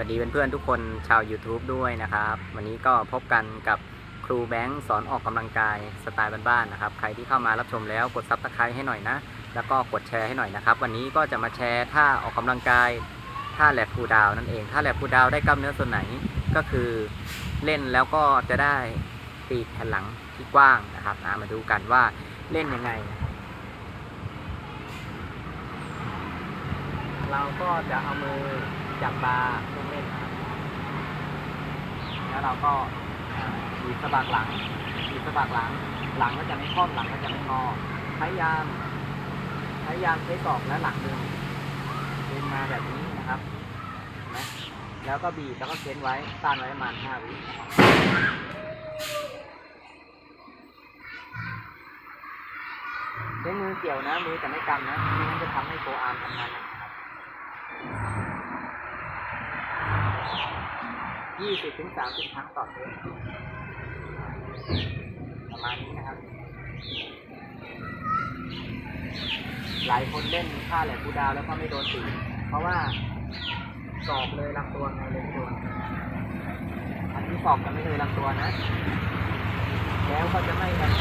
วัสดีเพื่อนๆทุกคนชาว YouTube ด้วยนะครับ วันนี้ก็พบกันกับครูแบงค์สอนออกกำลังกายสไตล์บ้านๆนะครับ ใครที่เข้ามารับชมแล้วกดซับสไครต์ให้หน่อยนะ แล้วก็กดแชร์ให้หน่อยนะครับ วันนี้ก็จะมาแชร์ท่าออกกำลังกายท่าแลบพูดาวนั่นเองท่าแลบพูดาวได้กล้ามเนื้อส่วนไหนก็คือเล่นแล้วก็จะได้ปีกแผ่นหลังที่กว้างนะครับมาดูกันว่าเล่นยังไง เราก็จะเอามือ จับบาร์เครื่องเล่นนะครับแล้วเราก็อ่าบีบสะบักหลังบีบสะบักหลัง หลังก็จะไม่คล่อมหลังก็จะไม่งอพยายามพยายามใช้ศอกและหลังดึงดึงมาแบบนี้นะครับเห็นไหมแล้วก็บีบแล้วก็เค้นไว้ต้านไว้ประมาณห้าวินใช้มือเกี่ยวนะ มือจะไม่กำนะไม่งั้นจะทำให้โฟอาร์มทำงานหนักนะครับ ยี่สิบถึงสามสิบครั้งต่อเดือนประมาณนี้นะครับ หลายคนเล่นท่าแหลมบูดาวแล้วก็ไม่โดนตีเพราะว่าสอบเลยลำตัวไงเลยไม่โดนอันนี้สอบกันไม่เลยลำตัวนะ แล้วก็จะไม่กัน